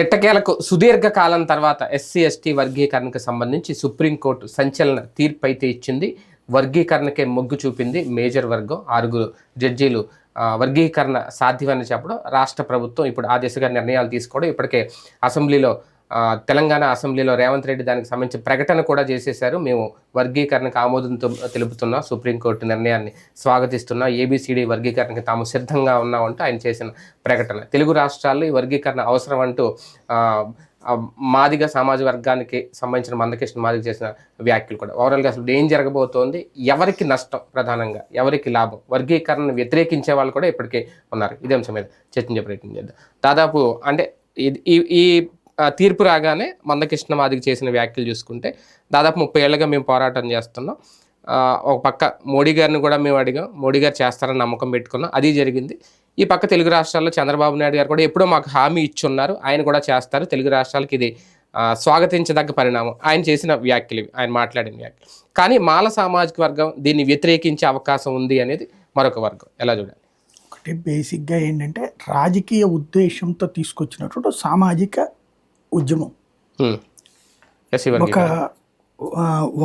ఎట్టకేలకు సుదీర్ఘ కాలం తర్వాత ఎస్సీ ఎస్టీ వర్గీకరణకు సంబంధించి సుప్రీంకోర్టు సంచలన తీర్పు అయితే ఇచ్చింది. వర్గీకరణకే మొగ్గు చూపింది మేజర్ వర్గం. ఆరుగురు జడ్జీలు వర్గీకరణ సాధ్యమని చెప్పడం రాష్ట్ర ప్రభుత్వం ఇప్పుడు ఆ దిశగా నిర్ణయాలు తీసుకోవడం ఇప్పటికే అసెంబ్లీలో తెలంగాణ అసెంబ్లీలో రేవంత్ రెడ్డి దానికి సంబంధించి ప్రకటన కూడా చేసేశారు. మేము వర్గీకరణకు ఆమోదంతో తెలుపుతున్నా సుప్రీంకోర్టు నిర్ణయాన్ని స్వాగతిస్తున్నా ఏబిసిడి వర్గీకరణకి తాము సిద్ధంగా ఉన్నామంటూ ఆయన చేసిన ప్రకటన. తెలుగు రాష్ట్రాల్లో ఈ వర్గీకరణ అవసరం అంటూ మాదిగ సమాజ వర్గానికి సంబంధించిన మందకృష్ణ మాదిగ చేసిన వ్యాఖ్యలు కూడా. ఓవరాల్గా అసలు ఏం జరగబోతోంది? ఎవరికి నష్టం ప్రధానంగా? ఎవరికి లాభం? వర్గీకరణను వ్యతిరేకించే వాళ్ళు కూడా ఇప్పటికే ఉన్నారు. ఇదే అంశం మీద చర్చించే ప్రయత్నం చేద్దాం. దాదాపు అంటే ఇది- ఈ ఈ తీర్పు రాగానే మందకృష్ణ మాదిగ చేసిన వ్యాఖ్యలు చూసుకుంటే దాదాపు ముప్పై ఏళ్ళుగా మేము పోరాటం చేస్తున్నాం. ఒక పక్క మోడీ గారిని కూడా మేము అడిగాం. మోడీ గారు చేస్తారని నమ్మకం పెట్టుకున్నాం. అది జరిగింది. ఈ పక్క తెలుగు రాష్ట్రాల్లో చంద్రబాబు నాయుడు గారు కూడా ఎప్పుడో మాకు హామీ ఇచ్చున్నారు. ఆయన కూడా చేస్తారు. తెలుగు రాష్ట్రాలకి ఇది స్వాగతించదగ్గ పరిణామం. ఆయన చేసిన వ్యాఖ్యలు ఆయన మాట్లాడిన వ్యాఖ్యలు. కానీ మాల సామాజిక వర్గం దీన్ని వ్యతిరేకించే అవకాశం ఉంది అనేది మరొక వర్గం. ఎలా చూడాలి ఒకటి బేసిక్గా ఏంటంటే రాజకీయ ఉద్దేశంతో తీసుకొచ్చినటువంటి సామాజిక ఉద్యమం. ఒక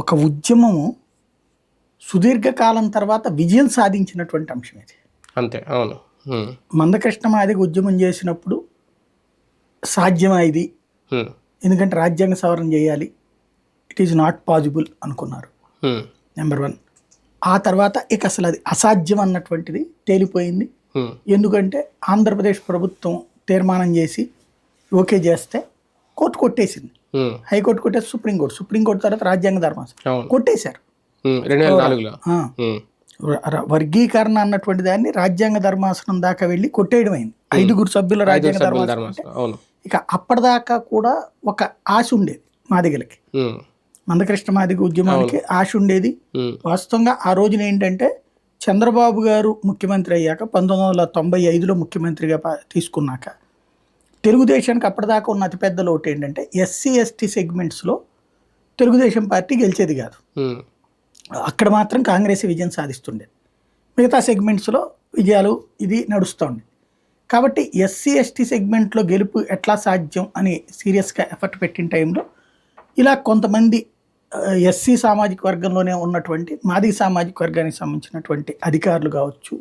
ఒక ఉద్యమము సుదీర్ఘకాలం తర్వాత విజయం సాధించినటువంటి అంశం ఇది. అంతే అవును. మందకృష్ణ మాదిగ ఉద్యమం చేసినప్పుడు సాధ్యమా ఇది హ్మ్. ఎందుకంటే రాజ్యాంగ సవరణ చేయాలి. ఇట్ ఈజ్ నాట్ పాసిబుల్ అనుకున్నారు. నెంబర్ వన్ ఆ తర్వాత ఇక అసలు అది అసాధ్యం అన్నటువంటిది తేలిపోయింది. ఎందుకంటే ఆంధ్రప్రదేశ్ ప్రభుత్వం తీర్మానం చేసి ఓకే చేస్తే కోర్టు కొట్టేసింది. హైకోర్టు కొట్టేసి సుప్రీంకోర్టు సుప్రీంకోర్టు తర్వాత రాజ్యాంగ ధర్మాసనం. కొట్టేశారు. వర్గీకరణ అన్నటువంటి దాన్ని రాజ్యాంగ ధర్మాసనం దాకా వెళ్ళి కొట్టేయడం అయింది ఐదుగురు సభ్యుల రాజ్యాంగ ధర్మాసనం ఇక అప్పటిదాకా కూడా ఒక ఆశ ఉండేది మాదిగలకి. మందకృష్ణ మాదిగ ఉద్యమానికి ఆశ ఉండేది. వాస్తవంగా ఆ రోజున ఏంటంటే చంద్రబాబు గారు ముఖ్యమంత్రి అయ్యాక పంతొమ్మిది వందల తొంభై ఐదులో ముఖ్యమంత్రిగా తీసుకున్నాక తెలుగుదేశానికి అప్పటిదాకా ఉన్న అతిపెద్ద లోటు ఏంటంటే ఎస్సీ ఎస్టీ సెగ్మెంట్స్లో తెలుగుదేశం పార్టీ గెలిచేది కాదు. అక్కడ మాత్రం కాంగ్రెస్ విజయం సాధిస్తుండేది మిగతా సెగ్మెంట్స్లో విజయాలు ఇది నడుస్తోంది. కాబట్టి ఎస్సీ ఎస్టీ సెగ్మెంట్లో గెలుపు ఎట్లా సాధ్యం అని సీరియస్గా ఎఫర్ట్ పెట్టిన టైంలో ఇలా కొంతమంది ఎస్సీ సామాజిక వర్గంలోనే ఉన్నటువంటి మాది సామాజిక వర్గానికి సంబంధించినటువంటి అధికారులు కావచ్చు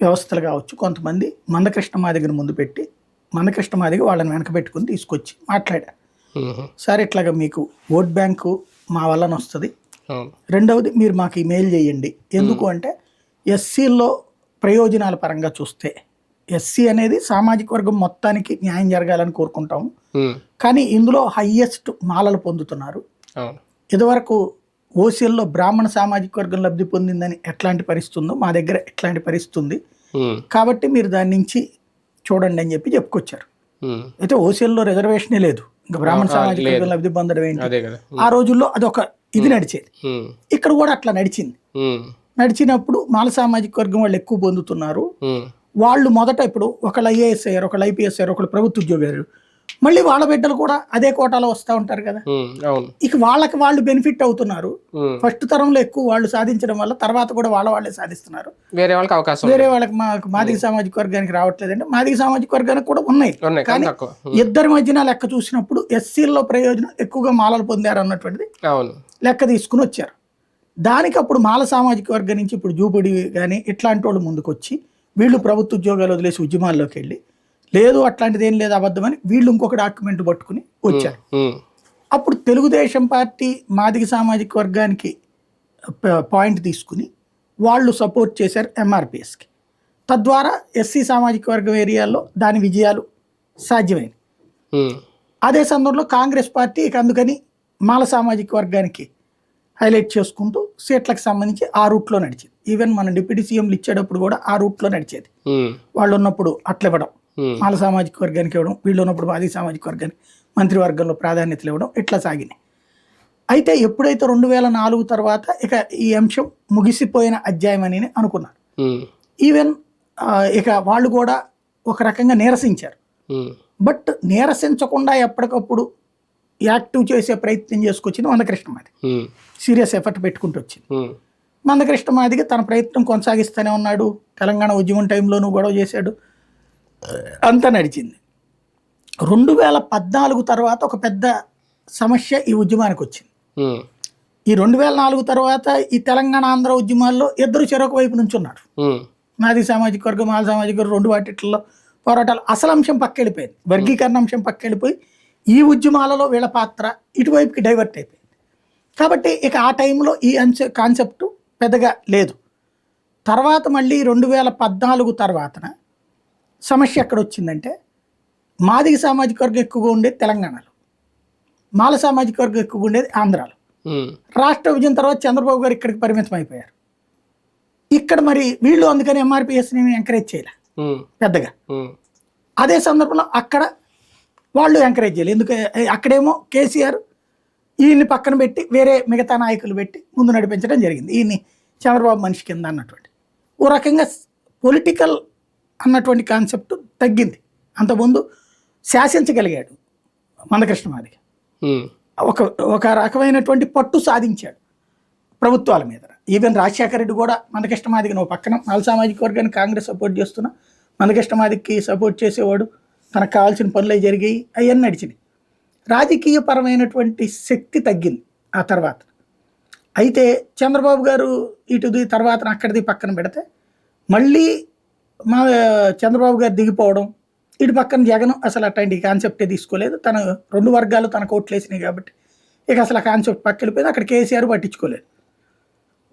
వ్యవస్థలు కావచ్చు కొంతమంది మందకృష్ణ మాదిగను ముందు పెట్టి మందకృష్ణ మాదిగ వాళ్ళని వెనక పెట్టుకుని తీసుకొచ్చి మాట్లాడారు హ్మ్. సార్ ఇట్లాగా మీకు ఓట్ బ్యాంకు మా వల్లన వస్తుంది. రెండవది మీరు మాకు ఇమెయిల్ చేయండి. ఎందుకు అంటే ఎస్సీల్లో ప్రయోజనాల పరంగా చూస్తే ఎస్సీ అనేది సామాజిక వర్గం మొత్తానికి న్యాయం జరగాలని కోరుకుంటాము. కానీ ఇందులో హయ్యెస్ట్ మాలలు పొందుతున్నారు. ఇదివరకు ఓసీల్లో బ్రాహ్మణ సామాజిక వర్గం లబ్ధి పొందిందని ఎట్లాంటి పరిస్థితి ఉందో మా దగ్గర ఎట్లాంటి పరిస్థితి ఉంది హ్మ్. కాబట్టి మీరు దాని నుంచి చూడండి అని చెప్పి చెప్పుకొచ్చారు. అయితే ఓసీల్లో రిజర్వేషనే లేదు. ఇంకా బ్రాహ్మణ సామాజిక లబ్ధి పొందడం ఏంటి? ఆ రోజుల్లో అదొక ఇది నడిచేది. ఇక్కడ కూడా అట్లా నడిచింది. నడిచినప్పుడు మాల సామాజిక వర్గం వాళ్ళు ఎక్కువ పొందుతున్నారు. వాళ్ళు మొదట ఇప్పుడు ఒకళ్ళు ఐఏఎస్ అయ్యారు ఒకళ్ళు ఐపీఎస్ అయ్యారు ఒకళ్ళు ప్రభుత్వ ఉద్యోగి అయ్యారు. మళ్ళీ వాళ్ళ బిడ్డలు కూడా అదే కోటాలో వస్తూ ఉంటారు కదా. ఇక వాళ్ళకి వాళ్ళు బెనిఫిట్ అవుతున్నారు. ఫస్ట్ తరంలో ఎక్కువ వాళ్ళు సాధించడం వల్ల తర్వాత కూడా వాళ్ళ వాళ్ళే సాధిస్తున్నారు. వేరే వాళ్ళకి అవకాశం వేరే వాళ్ళకి మాకు మాదిగ సామాజిక వర్గానికి రావట్లేదంటే మాదిగ సామాజిక వర్గానికి కూడా ఉన్నాయి. కానీ. ఇద్దరి మధ్యన లెక్క చూసినప్పుడు ఎస్సీల్లో ప్రయోజనం ఎక్కువగా మాలలు పొందారు అన్నటువంటిది లెక్క తీసుకుని వచ్చారు. దానికి అప్పుడు మాల సామాజిక వర్గం నుంచి ఇప్పుడు జూబడి కానీ ఇట్లాంటి వాళ్ళు ముందుకు వచ్చి వీళ్ళు ప్రభుత్వ ఉద్యోగాలు వదిలేసి ఉద్యమాల్లోకి వెళ్ళి లేదు అట్లాంటిది ఏం లేదు అబద్ధమని వీళ్ళు ఇంకొక డాక్యుమెంట్ పట్టుకుని వచ్చారు. అప్పుడు తెలుగుదేశం పార్టీ మాదిగ సామాజిక వర్గానికి పాయింట్ తీసుకుని వాళ్ళు సపోర్ట్ చేశారు ఎంఆర్పిఎస్కి తద్వారా ఎస్సీ సామాజిక వర్గం ఏరియాల్లో దాని విజయాలు సాధ్యమైనవి. అదే సందర్భంలో కాంగ్రెస్ పార్టీ ఇక అందుకని మాల సామాజిక వర్గానికి హైలైట్ చేసుకుంటూ సీట్లకు సంబంధించి ఆ రూట్లో నడిచేది ఈవెన్ మన డిప్యూటీ సీఎంలు ఇచ్చేటప్పుడు కూడా ఆ రూట్లో నడిచేది. వాళ్ళు ఉన్నప్పుడు అట్లా ఇవ్వడం మాల సామాజిక వర్గానికి ఇవ్వడం వీళ్ళు ఉన్నప్పుడు మాది సామాజిక వర్గానికి మంత్రివర్గంలో ప్రాధాన్యతలు ఇవ్వడం ఇట్లా సాగినాయి అయితే ఎప్పుడైతే రెండు వేల నాలుగు తర్వాత ఇక ఈ అంశం ముగిసిపోయిన అధ్యాయం అని అనుకున్నారు. ఈవెన్ ఇక వాళ్ళు కూడా ఒక రకంగా నీరసించారు. బట్ నీరసించకుండా ఎప్పటికప్పుడు యాక్టివ్ చేసే ప్రయత్నం చేసుకొచ్చింది మందకృష్ణ మాది హ్మ్. సీరియస్ ఎఫర్ట్ పెట్టుకుంటూ వచ్చింది హ్మ్. మందకృష్ణ మాదిగ తన ప్రయత్నం కొనసాగిస్తూనే ఉన్నాడు తెలంగాణ ఉద్యమం టైంలోనూ గొడవ చేశాడు అంతా నడిచింది. రెండు వేల పద్నాలుగు తర్వాత ఒక పెద్ద సమస్య ఈ ఉద్యమానికి వచ్చింది. ఈ రెండు వేల నాలుగు తర్వాత ఈ తెలంగాణ ఆంధ్ర ఉద్యమాల్లో ఇద్దరు చెరొక వైపు నుంచి ఉన్నారు. నాది సామాజిక వర్గం మాల సామాజిక వర్గం రెండు వాటిల్లో పోరాటాలు. అసలు అంశం పక్కెళ్ళిపోయింది. వర్గీకరణ అంశం పక్కెళ్ళిపోయి ఈ ఉద్యమాలలో వీళ్ళ పాత్ర ఇటువైపుకి డైవర్ట్ అయిపోయింది. కాబట్టి ఇక ఆ టైంలో ఈ అంశ కాన్సెప్ట్ పెద్దగా లేదు. తర్వాత మళ్ళీ రెండు వేల పద్నాలుగు తర్వాతన సమస్య ఎక్కడ వచ్చిందంటే మాదిగ సామాజిక వర్గం ఎక్కువగా ఉండేది తెలంగాణలో. మాల సామాజిక వర్గం ఎక్కువగా ఉండేది ఆంధ్రాలో. రాష్ట్ర విభజన తర్వాత చంద్రబాబు గారు ఇక్కడికి పరిమితం అయిపోయారు. ఇక్కడ మరి వీళ్ళు అందుకని ఎంఆర్పిఎస్ని ఎంకరేజ్ చేయలే. పెద్దగా. అదే సందర్భంలో అక్కడ వాళ్ళు ఎంకరేజ్ చేయాలి. ఎందుకు అక్కడేమో కేసీఆర్ ఈయన్ని పక్కన పెట్టి వేరే మిగతా నాయకులు పెట్టి ముందు నడిపించడం జరిగింది. ఈయన్ని చంద్రబాబు మనిషి కింద అన్నటువంటి. ఓ రకంగా పొలిటికల్ అన్నటువంటి కాన్సెప్ట్ తగ్గింది. అంతకుముందు శాసించగలిగాడు మందకృష్ణ మాదిగ. ఒక ఒక రకమైనటువంటి పట్టు సాధించాడు ప్రభుత్వాల మీద. ఈవెన్ రాజశేఖర రెడ్డి కూడా మందకృష్ణ మాదిగ నువ్వు పక్కన మాల సామాజిక వర్గాన్ని కాంగ్రెస్ సపోర్ట్ చేస్తున్నా మందకృష్ణ మాదికి సపోర్ట్ చేసేవాడు. తనకు కావాల్సిన పనులు జరిగాయి అవన్నీ నడిచినాయి. రాజకీయపరమైనటువంటి శక్తి తగ్గింది ఆ తర్వాత. అయితే చంద్రబాబు గారు ఇటుది తర్వాత అక్కడిది పక్కన పెడితే మళ్ళీ మా చంద్రబాబు గారు దిగిపోవడం ఇటు పక్కన జగన్ అసలు అట్లాంటి కాన్సెప్టే తీసుకోలేదు. తన రెండు వర్గాలు తన కోట్లు వేసినాయి కాబట్టి. ఇక అసలు ఆ కాన్సెప్ట్ పక్క వెళ్ళిపోయింది అక్కడ కేసీఆర్ పట్టించుకోలేదు.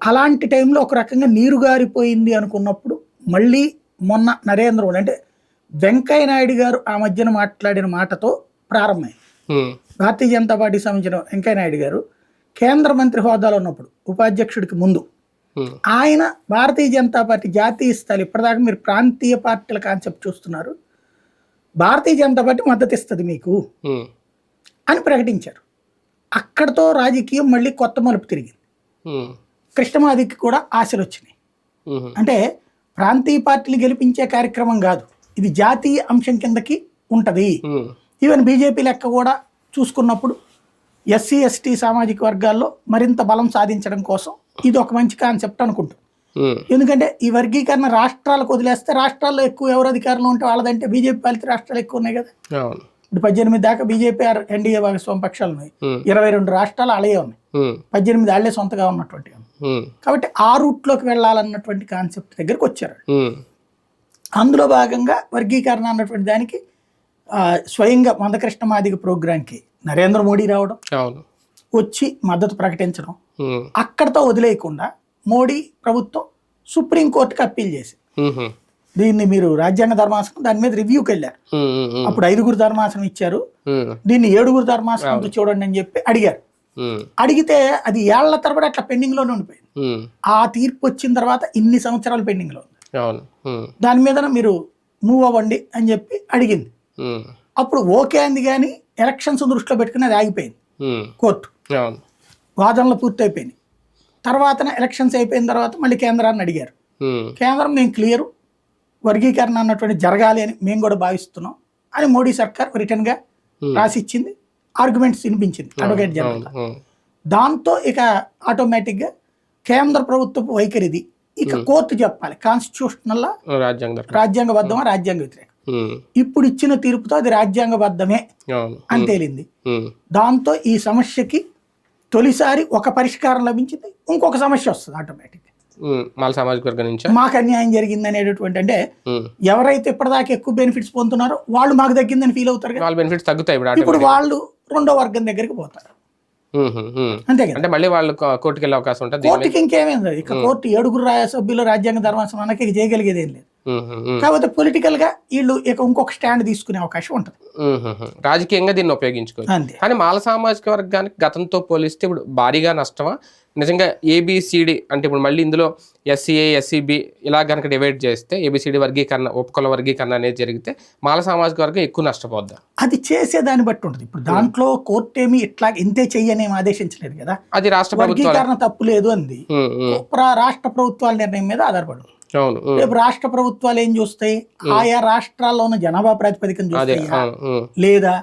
అలాంటి టైంలో ఒక రకంగా నీరు గారిపోయింది అనుకున్నప్పుడు మళ్ళీ మొన్న నరేంద్ర మోడీ అంటే వెంకయ్య నాయుడు గారు ఆ మధ్యన మాట్లాడిన మాటతో ప్రారంభమైంది. భారతీయ జనతా పార్టీకి సంబంధించిన వెంకయ్య నాయుడు గారు కేంద్ర మంత్రి హోదాలో ఉన్నప్పుడు ఉపాధ్యక్షుడికి ముందు ఆయన భారతీయ జనతా పార్టీ జాతీయ స్థాయి ఇప్పటిదాకా మీరు ప్రాంతీయ పార్టీల కాన్సెప్ట్ చూస్తున్నారు. భారతీయ జనతా పార్టీ మద్దతు ఇస్తుంది మీకు అని ప్రకటించారు. అక్కడతో రాజకీయం మళ్ళీ కొత్త మలుపు తిరిగింది. కృష్ణమాదికి కూడా ఆశలు వచ్చినాయి. అంటే ప్రాంతీయ పార్టీలు గెలిపించే కార్యక్రమం కాదు. ఇది జాతీయ అంశం కిందకి ఉంటుంది. ఈవెన్ బీజేపీ లెక్క కూడా చూసుకున్నప్పుడు ఎస్సీ ఎస్టీ సామాజిక వర్గాల్లో మరింత బలం సాధించడం కోసం ఇది ఒక మంచి కాన్సెప్ట్ అనుకుంటాం. ఎందుకంటే ఈ వర్గీకరణ రాష్ట్రాలకు వదిలేస్తే రాష్ట్రాల్లో ఎక్కువ ఎవరు అధికారంలో ఉంటే వాళ్ళదంటే బీజేపీ పాలిత రాష్ట్రాలు ఎక్కువ ఉన్నాయి కదా. ఇప్పుడు పద్దెనిమిది దాకా బీజేపీ ఆర్ ఎన్డీఏ భాగస్వామి పక్షాలు ఉన్నాయి. ఇరవై రెండు రాష్ట్రాలు అలాగే ఉన్నాయి. పద్దెనిమిది ఆళ్ళే సొంతగా ఉన్నటువంటి కాబట్టి ఆ రూట్లోకి వెళ్ళాలన్నటువంటి కాన్సెప్ట్ దగ్గరికి వచ్చారు. అందులో భాగంగా వర్గీకరణ అన్నటువంటి దానికి స్వయంగా మందకృష్ణ మాదిగ ప్రోగ్రాంకి నరేంద్ర మోడీ రావడం వచ్చి మద్దతు ప్రకటించడం అక్కడతో వదిలేయకుండా మోడీ ప్రభుత్వం సుప్రీంకోర్టుకి అప్పీల్ చేసి దీన్ని మీరు రాజ్యాంగ ధర్మాసనం దాని మీద రివ్యూకి వెళ్ళారు. అప్పుడు ఐదుగురు ధర్మాసనం ఇచ్చారు. దీన్ని ఏడుగురు ధర్మాసనంతో చూడండి అని చెప్పి అడిగారు. అడిగితే అది ఏళ్ళ తరబడి అట్లా పెండింగ్లోనే ఉండిపోయింది. ఉమ్, ఆ తీర్పు వచ్చిన తర్వాత ఇన్ని సంవత్సరాలు ఉంది. అవును. ఉమ్, దాని మీద మీరు మూవ్ అవ్వండి అని చెప్పి అడిగింది. అప్పుడు ఓకే అంది కానీ ఎలక్షన్స్ దృష్టిలో పెట్టుకుని అది ఆగిపోయింది. కోర్టు. వాదనలు పూర్తయిపోయినాయి. తర్వాత ఎలక్షన్స్ అయిపోయిన తర్వాత మళ్ళీ కేంద్రాన్ని అడిగారు. కేంద్రం మేము క్లియర్ వర్గీకరణ అన్నటువంటి జరగాలి అని మేము కూడా భావిస్తున్నాం అని మోడీ సర్కార్ రిటర్న్గా ఉమ్, రాసి ఇచ్చింది ఆర్గ్యుమెంట్స్ వినిపించింది. అడ్వకేట్ జనరల్ దాంతో ఇక ఆటోమేటిక్గా కేంద్ర ప్రభుత్వపు వైఖరిది ఇక కోర్టు చెప్పాలి. కాన్స్టిట్యూషనల్. రాజ్యాంగబద్ధమా రాజ్యాంగ వ్యతిరేకం ఇప్పుడు ఇచ్చిన తీర్పుతో అది రాజ్యాంగబద్ధమే అని తేలింది. దాంతో ఈ సమస్యకి తొలిసారి ఒక పరిష్కారం లభించింది ఇంకొక సమస్య వస్తుంది ఆటోమేటిక్ సామాజిక వర్గం నుంచా? మాకు అన్యాయం జరిగింది అనేటటువంటి అంటే ఎవరైతే ఇప్పటిదాకా ఎక్కువ బెనిఫిట్స్ పొందుతున్నారో వాళ్ళు మాకు తగ్గిందని ఫీల్ అవుతారు వాళ్ళ బెనిఫిట్స్ తగ్గుతాయి ఇప్పుడు. వాళ్ళు రెండో వర్గం దగ్గరికి పోతారు. అంతే అంటే మళ్ళీ వాళ్ళు కోర్టుకి వెళ్ళే అవకాశం ఉంటుంది? కోర్టుకి ఇంకేమైంది ఇక కోర్టు ఏడుగురు రా- సభ్యులు రాజ్యాంగ ధర్మాసనానికి చేయగలిగేది ఏం లేదు. కాకపోతే పొలిటికల్గా వీళ్ళు ఇక ఇంకొక స్టాండ్ తీసుకునే అవకాశం ఉంటుంది. రాజకీయంగా దీన్ని ఉపయోగించుకోవచ్చు. కానీ మాల సామాజిక వర్గానికి గతంతో పోలిస్తే ఇప్పుడు భారీగా నష్టమా? నిజంగా ఏబిసిడి అంటే ఇప్పుడు మళ్ళీ ఇందులో ఎస్సీఏ ఎస్సీబి ఇలా కనుక డివైడ్ చేస్తే ఏబిసిడి వర్గీకరణ ఉపకుల వర్గీకరణ అనేది జరిగితే మాల సామాజిక వర్గం ఎక్కువ నష్టపోద్దా? అది చేసే దాన్ని బట్టి ఉంటుంది. ఇప్పుడు దాంట్లో కోర్టు ఏమి ఇట్లా ఇంతే చెయ్యని ఆదేశించలేదు కదా. అది రాష్ట్ర వర్గీకరణ తప్పు లేదు అంది. రాష్ట్ర ప్రభుత్వాల నిర్ణయం మీద ఆధారపడు రేపు రాష్ట్ర ప్రభుత్వాలు ఏం చూస్తాయి? ఆయా రాష్ట్రాల్లో ఉన్న జనాభా ప్రాతిపదికన చూస్తాయా? లేదా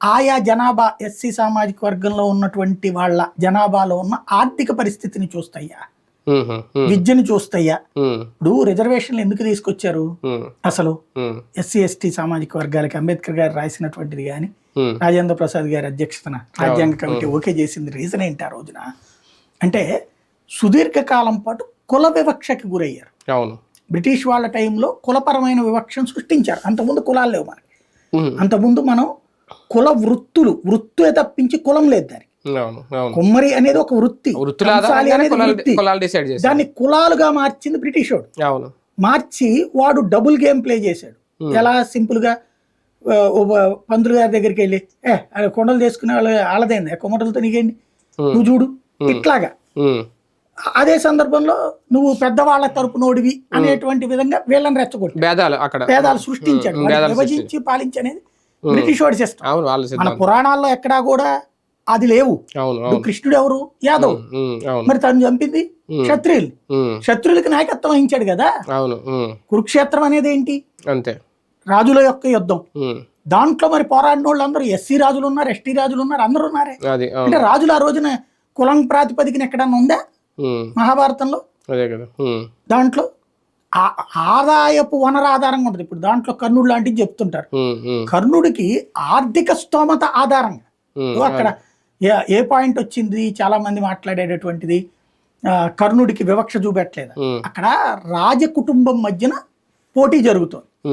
ఆయా జనాభా ఎస్సీ సామాజిక వర్గంలో ఉన్నటువంటి వాళ్ళ జనాభాలో ఉన్న ఆర్థిక పరిస్థితిని చూస్తాయా? విద్యను చూస్తయ్యా ఉమ్, ఇప్పుడు రిజర్వేషన్లు ఎందుకు తీసుకొచ్చారు? అసలు ఎస్సీ ఎస్టీ సామాజిక వర్గాలకి అంబేద్కర్ గారు రాసినటువంటిది కానీ రాజేంద్ర ప్రసాద్ గారి అధ్యక్షతన రాజ్యాంగ కమిటీ ఓకే చేసింది రీజన్ ఏంటి ఆ రోజున? అంటే సుదీర్ఘకాలం పాటు కుల వివక్షకి గురయ్యారు. అవును. బ్రిటిష్ వాళ్ళ టైంలో కులపరమైన వివక్షను సృష్టించారు. అంతకుముందు కులాలు లేవు మనకి. అంతకుముందు మనం కుల వృత్తులు వృత్తే తప్పించి కులం లేదు దానికి. అవును కుమ్మరి అనేది ఒక వృత్తి దాన్ని కులాలుగా మార్చింది బ్రిటిష్ వాడు. మార్చి వాడు డబుల్ గేమ్ ప్లే చేశాడు. ఎలా సింపుల్గా పంతులు గారి దగ్గరికి వెళ్ళి ఏ కొండలు చేసుకునే వాళ్ళు ఆలదైంది కొమ్మటలతో నీకేంటి? నువ్వు చూడు. ఇట్లాగా. అదే సందర్భంలో నువ్వు పెద్దవాళ్ళ తరపు నోడివి అనేటువంటి విధంగా వీళ్ళని రెచ్చగొట్టి భేదాలు అక్కడ. పేదాలు సృష్టించాడు. భేదాలు విభజించి పాలించనేది బ్రిటిష్ వాడి సిస్టమ్ మన పురాణాల్లో ఎక్కడా కూడా అది లేవు. కృష్ణుడు ఎవరు? యాదవ్. మరి తను చంపింది క్షత్రియులు. క్షత్రియులకి నాయకత్వం వహించాడు కదా? కురుక్షేత్రం అనేది ఏంటి? అంతే. రాజుల యొక్క యుద్ధం. దాంట్లో మరి పోరాడిన వాళ్ళు అందరూ ఎస్సీ రాజులు ఉన్నారు ఎస్టీ రాజులు ఉన్నారు అందరూ ఉన్నారే. అంటే రాజులు ఆ రోజున కులం ప్రాతిపదికన ఎక్కడన్నా ఉందా? మహాభారతంలో అదే కదా. దాంట్లో ఆదాయపు వనరు ఆధారంగా ఉంటుంది. ఇప్పుడు దాంట్లో కర్ణుడు లాంటివి చెప్తుంటారు. కర్ణుడికి ఆర్థిక స్తోమత ఆధారంగా. అక్కడ ఏ పాయింట్ వచ్చింది? చాలా మంది మాట్లాడేటటువంటిది. ఆ, కర్ణుడికి వివక్ష చూపెట్టలేదు? అక్కడ రాజ కుటుంబం మధ్యన పోటీ జరుగుతుంది.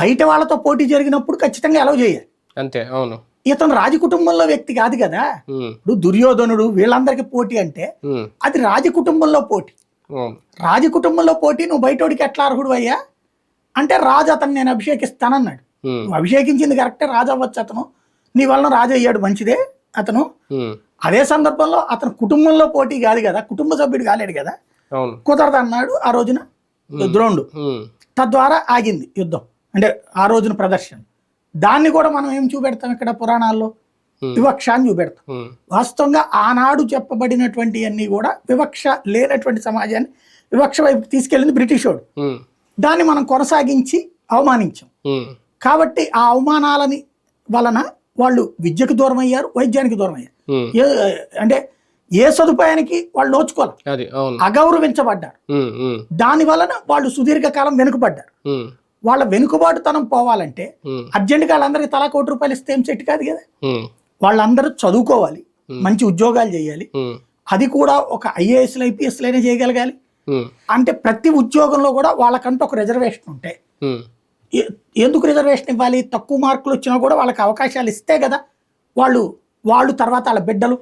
బయట వాళ్ళతో పోటీ జరిగినప్పుడు ఖచ్చితంగా అలవ్ చేయాలి. అంతే అవును. ఇతను రాజ కుటుంబంలో వ్యక్తి కాదు కదా. ఇప్పుడు దుర్యోధనుడు వీళ్ళందరికీ పోటీ అంటే అది రాజ కుటుంబంలో పోటీ. అవును రాజ కుటుంబంలో పోటీ నువ్వు బయటోడికి ఎట్లా అర్హుడు అయ్యా అంటే రాజు అతను నేను అభిషేకిస్తానన్నాడు. నువ్వు అభిషేకించింది కరెక్టే రాజు అవ్వచ్చు అతను. నీ వలన రాజు అయ్యాడు మంచిదే అతను. అదే సందర్భంలో అతను కుటుంబంలో పోటీ కాదు కదా కుటుంబ సభ్యుడు కాలేడు కదా. కుదరదు అన్నాడు ఆ రోజున ద్రోణుడు తద్వారా ఆగింది యుద్ధం. అంటే ఆ రోజున ప్రదర్శన. దాన్ని కూడా మనం ఏం చూపెడతాం ఇక్కడ పురాణాల్లో? ఉమ్, వివక్ష అని చూపెడతాం వాస్తవంగా ఆనాడు చెప్పబడినటువంటి అన్ని కూడా వివక్ష లేనటువంటి సమాజాన్ని వివక్ష వైపు తీసుకెళ్ళింది బ్రిటిష్ వాడు దాన్ని మనం కొనసాగించి అవమానించాం. కాబట్టి ఆ అవమానాలని వలన వాళ్ళు విద్యకు దూరం అయ్యారు వైద్యానికి దూరం అయ్యారు అంటే ఏ సదుపాయానికి వాళ్ళు నోచుకోవాలి అగౌరవించబడ్డారు. దాని వలన వాళ్ళు సుదీర్ఘకాలం వెనుకబడ్డారు. వాళ్ళ వెనుకబాటుతనం పోవాలంటే అర్జెంటుగా వాళ్ళందరికీ తలా కోటి రూపాయలు ఇస్తే ఏం సెట్ కాదు కదా? వాళ్ళందరూ చదువుకోవాలి. మంచి ఉద్యోగాలు చేయాలి. అది కూడా ఒక ఐఏఎస్లు ఐపీఎస్లైనా చేయగలగాలి. అంటే ప్రతి ఉద్యోగంలో కూడా వాళ్ళకంటూ ఒక రిజర్వేషన్ ఎ- ఎందుకు రిజర్వేషన్ ఇవ్వాలి? తక్కువ మార్కులు వచ్చినా కూడా వాళ్ళకి అవకాశాలు ఇస్తే కదా వాళ్ళు వాళ్ళు తర్వాత వాళ్ళ బిడ్డలు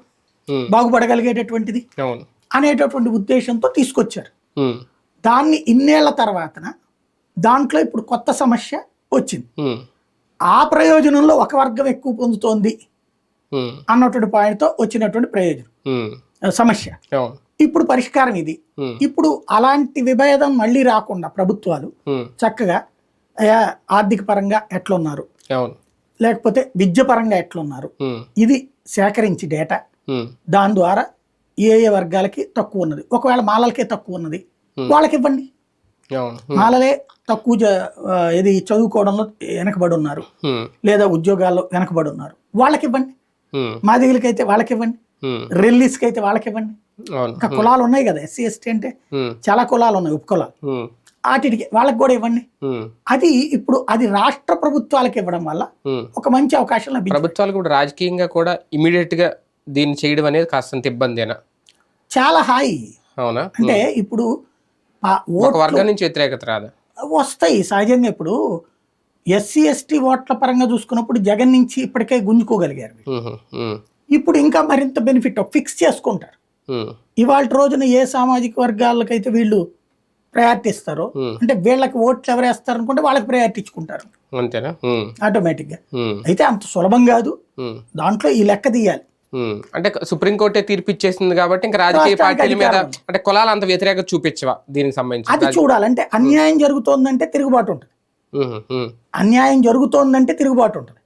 బాగుపడగలిగేటటువంటిది అనేటటువంటి ఉద్దేశంతో తీసుకొచ్చారు. దాన్ని ఇన్నేళ్ళ తర్వాతన దాంట్లో ఇప్పుడు కొత్త సమస్య వచ్చింది. ఆ ప్రయోజనంలో ఒక వర్గం ఎక్కువ పొందుతోంది అన్నటువంటి పాయింట్తో వచ్చినటువంటి ప్రయోజనం. సమస్య. ఇప్పుడు పరిష్కారం ఇది. ఇప్పుడు అలాంటి విభేదం మళ్ళీ రాకుండా ప్రభుత్వాలు చక్కగా ఆర్థిక పరంగా ఎట్లున్నారు? లేకపోతే విద్య పరంగా ఎట్లున్నారు? ఇది సేకరించి డేటా. దాని ద్వారా ఏ ఏ వర్గాలకి తక్కువ ఉన్నది? ఒకవేళ మాలలకే తక్కువ ఉన్నది. వాళ్ళకి ఇవ్వండి. మాలలే తక్కువ ఇది చదువుకోవడంలో వెనకబడి ఉన్నారు. లేదా ఉద్యోగాల్లో వెనకబడి ఉన్నారు. వాళ్ళకి ఇవ్వండి ఉమ్, మాదిగలకైతే వాళ్ళకి ఇవ్వండి రెల్లీస్కి అయితే వాళ్ళకి ఇవ్వండి ఇంకా కులాలు ఉన్నాయి కదా ఎస్సీ ఎస్టీ అంటే చాలా కులాలు. ఉన్నాయి ఉపకులాలు వాటికి వాళ్ళకి కూడా ఇవ్వండి. అది ఇప్పుడు అది రాష్ట్ర ప్రభుత్వాలకు ఇవ్వడం వల్ల. ఒక మంచి అవకాశం లభించింది. ప్రభుత్వాలు కూడా రాజకీయంగా కూడా ఇమీడియట్గా దీన్ని చేయడం అనేది కాస్తంత ఇబ్బందేనా? చాలా హాయి. అవునా? అంటే ఇప్పుడు వర్గం నుంచి వ్యతిరేకత రాదా. వస్తాయి సహజంగా ఇప్పుడు. ఎస్సీ ఎస్టీ ఓట్ల పరంగా చూసుకున్నప్పుడు జగన్ నుంచి ఇప్పటికే గుంజుకోగలిగారు ఇప్పుడు ఇంకా మరింత బెనిఫిట్ ఫిక్స్ చేసుకుంటారు. ఇవాళ రోజున ఏ సామాజిక వర్గాలకైతే వీళ్ళు ప్రయారిటీ ఇస్తారో అంటే వీళ్ళకి ఓట్లు ఎవరు వేస్తారు అనుకుంటే వాళ్ళకి ప్రయారిటీ ఇచ్చుకుంటారు అంతేనా ఆటోమేటిక్గా ఉమ్, అయితే అంత సులభం కాదు. దాంట్లో ఈ లెక్క తీయాలి. అంటే సుప్రీంకోర్టే తీర్పు ఇచ్చేసింది కాబట్టి ఇంకా రాజకీయ పార్టీల మీద. అంటే కులాలు అంత వ్యతిరేకత చూపించవా దీనికి సంబంధించి? అది చూడాలి. అంటే అన్యాయం జరుగుతోందంటే తిరుగుబాటు ఉంటుంది. అన్యాయం జరుగుతోందంటే తిరుగుబాటు ఉంటుంది.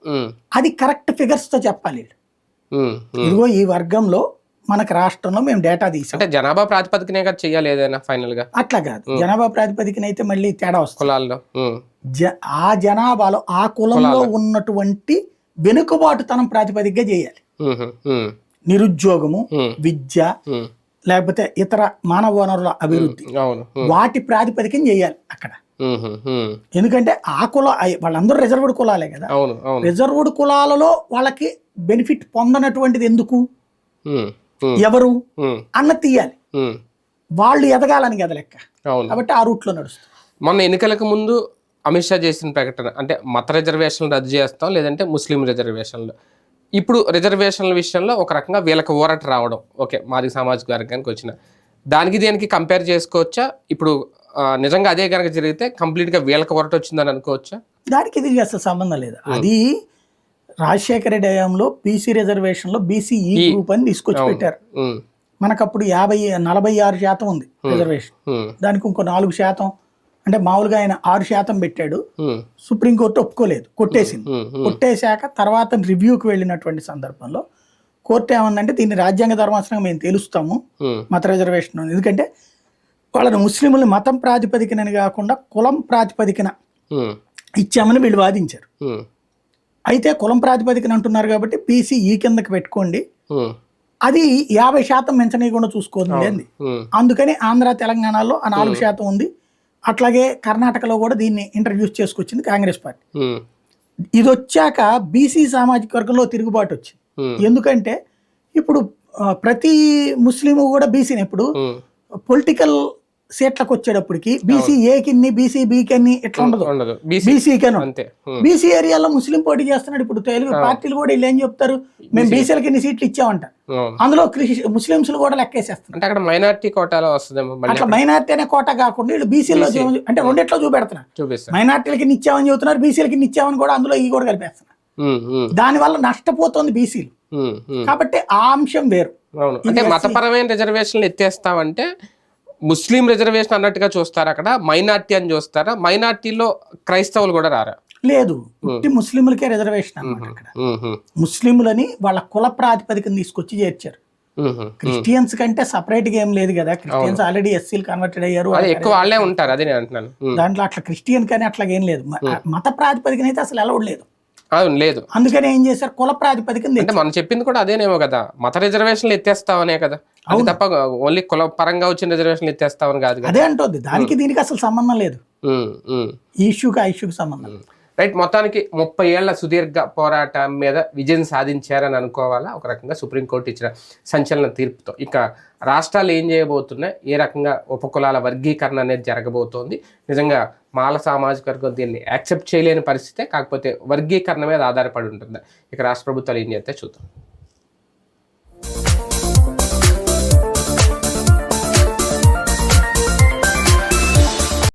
అది కరెక్ట్ ఫిగర్స్తో చెప్పాలి వీళ్ళు. ఉమ్, ఉమ్. ఇదిగో ఈ వర్గంలో మనకు రాష్ట్రంలో మేము డేటా తీసాం. అంటే జనాభా ప్రాతిపదికనే కదా చెయ్యాలి ఏదైనా ఫైనల్గా అట్లా కాదు. జనాభా ప్రాతిపదికన అయితే మళ్ళీ తేడా వస్తుంది. కులాల్లో. ఆ జనాభాలో ఆ కులంలో ఉన్నటువంటి వెనుకబాటుతనం ప్రాతిపదికగా చేయాలి. నిరుద్యోగము విద్య లేకపోతే ఇతర మానవ వనరుల అభివృద్ధి. వాటి ప్రాతిపదికన చేయాలి అక్కడ. ఎందుకంటే ఆ కుల వాళ్ళందరూ రిజర్వ్డ్ కులాలే కదా. రిజర్వ్డ్ కులాలలో వాళ్ళకి బెనిఫిట్ పొందనటువంటిది ఎందుకు? ఎవరు? అన్న తీయాలి. వాళ్ళు ఎదగాలని కదా లెక్క. అవును. కాబట్టి ఆ రూట్లో నడుస్తుంది మొన్న ఎన్నికలకు ముందు అమిత్ షా చేసిన ప్రకటన అంటే మత రిజర్వేషన్లు రద్దు చేస్తాం లేదంటే ముస్లిం రిజర్వేషన్లు. ఇప్పుడు రిజర్వేషన్ల విషయంలో ఒక రకంగా వీళ్ళకి ఊరట రావడం. ఓకే మాది సామాజిక వర్గానికి వచ్చిన. దానికి దేనికి కంపేర్ చేసుకోవచ్చా? ఇప్పుడు నిజంగా అదే కనుక జరిగితే కంప్లీట్గా వీళ్ళకి ఊరట వచ్చిందని అనుకోవచ్చా? దానికి ఇది అసలు సంబంధం లేదు. అది రాజశేఖర రెడ్డి హయాంలో బీసీ రిజర్వేషన్లో బీసీ ఈ గ్రూప్ అని తీసుకొచ్చి పెట్టారు. ఉమ్, మనకు అప్పుడు యాభై నలభై ఆరు శాతం ఉంది రిజర్వేషన్ ఉమ్, దానికి ఇంకో నాలుగు శాతం. అంటే మామూలుగా ఆయన ఆరు శాతం పెట్టాడు. సుప్రీంకోర్టు ఒప్పుకోలేదు. కొట్టేసింది. కొట్టేశాక తర్వాత రివ్యూకి వెళ్ళినటువంటి సందర్భంలో కోర్టు ఏమందంటే దీన్ని రాజ్యాంగ ధర్మాసనం మేము తెలుస్తాము. మత రిజర్వేషన్. ఎందుకంటే వాళ్ళని ముస్లింలు మతం ప్రాతిపదికనని కాకుండా కులం ప్రాతిపదికన ఇచ్చామని వీళ్ళు వాదించారు. అయితే కులం ప్రాతిపదికన అంటున్నారు కాబట్టి పీసీ ఈ కిందకి పెట్టుకోండి. అది యాభై శాతం పెంచనీయకుండా చూసుకోండి అందుకని ఆంధ్ర తెలంగాణలో ఆ నాలుగు శాతం ఉంది. అట్లాగే కర్ణాటకలో కూడా దీన్ని ఇంట్రడ్యూస్ చేసుకొచ్చింది కాంగ్రెస్ పార్టీ. ఇది వచ్చాక బీసీ సామాజిక వర్గంలో తిరుగుబాటు వచ్చింది. ఎందుకంటే ఇప్పుడు ప్రతి ముస్లిము కూడా బీసీని ఇప్పుడు. పొలిటికల్ సీట్లకు వచ్చేటప్పటికి బీసీ ఏ కిన్ని బీసీ బి కిన్ని ఇట్లా ఉండదు బీసీ కెన్ బీసీ ఏరియాలో ముస్లిం పోటీ చేస్తున్నాడు ఇప్పుడు తెలుగు పార్టీలు కూడా వీళ్ళు ఏం చెప్తారు మేము బీసీలకి ఇన్ని సీట్లు ఇచ్చామంట. అందులో ముస్లింస్ కూడా లెక్కేసేస్తున్నారు అంటే అక్కడ మైనార్టీ కోటాలో వస్తుందేమో మళ్ళీ అట్లా మైనార్టీ అనే కోట కాకుండా వీళ్ళు బీసీలో అంటే రెండిట్లో చూపెడుతున్నారు మైనార్టీలకి ఇచ్చామని చెబుతున్నారు బీసీలకి ఇచ్చామని కూడా అందులో ఈ కూడా కలిపేస్తున్నారు దానివల్ల నష్టపోతోంది బీసీలు. కాబట్టి ఆ అంశం వేరు అంటే మతపరమైన రిజర్వేషన్లు ఎత్తేస్తామంటే ముస్లిం రిజర్వేషన్ అన్నట్టుగా చూస్తారు అక్కడ. మైనార్టీ అని చూస్తారా? మైనార్టీలో క్రైస్తవులు కూడా రారా? లేదు. ఉట్టి ముస్లింలకే రిజర్వేషన్ అన్నమాట ఇక్కడ ముస్లింలని వాళ్ళ కుల ప్రాతిపదికన తీసుకొచ్చి చేర్చారు. క్రిస్టియన్స్ కంటే సపరేట్గా ఏం లేదు కదా. క్రిస్టియన్స్ ఆల్రెడీ ఎస్సీలు కన్వర్టెడ్ అయ్యారు ఎక్కువ వాళ్ళే ఉంటారు. అదే నేను అంటున్నాను. దాంట్లో అట్లా క్రిస్టియన్ కానీ అట్లా ఏం లేదు మత ప్రాతిపదికన అయితే అసలు అలౌడ్ లేదు. అవును లేదు. అందుకని ఏం చేశారు? కుల ప్రాతిపదికన. అంటే మనం చెప్పింది కూడా అదేనేమో కదా. మత రిజర్వేషన్లు ఎత్తేస్తామనే కదా. అది తప్ప ఓన్లీ కుల పరంగా వచ్చిన రిజర్వేషన్లు ఎత్తేస్తామని కాదు కదా. అదే అంటుంది. దానికి దీనికి అసలు సంబంధం లేదు. ఈ ఇష్యూకి ఆ ఇష్యూకి సంబంధం. రైట్ మొత్తానికి ముప్పై ఏళ్ళ సుదీర్ఘ పోరాటం మీద విజయం సాధించారని అనుకోవాలా? ఒక రకంగా సుప్రీంకోర్టు ఇచ్చిన సంచలన తీర్పుతో. ఇక రాష్ట్రాలు ఏం చేయబోతున్నాయి? ఏ రకంగా ఉపకులాల వర్గీకరణ అనేది జరగబోతోంది? నిజంగా మాల సామాజిక వర్గం దీన్ని యాక్సెప్ట్ చేయలేని పరిస్థితే కాకపోతే వర్గీకరణ మీద ఆధారపడి ఉంటుంది. ఇక రాష్ట్ర ప్రభుత్వాలు ఏం చేస్తే చూద్దాం.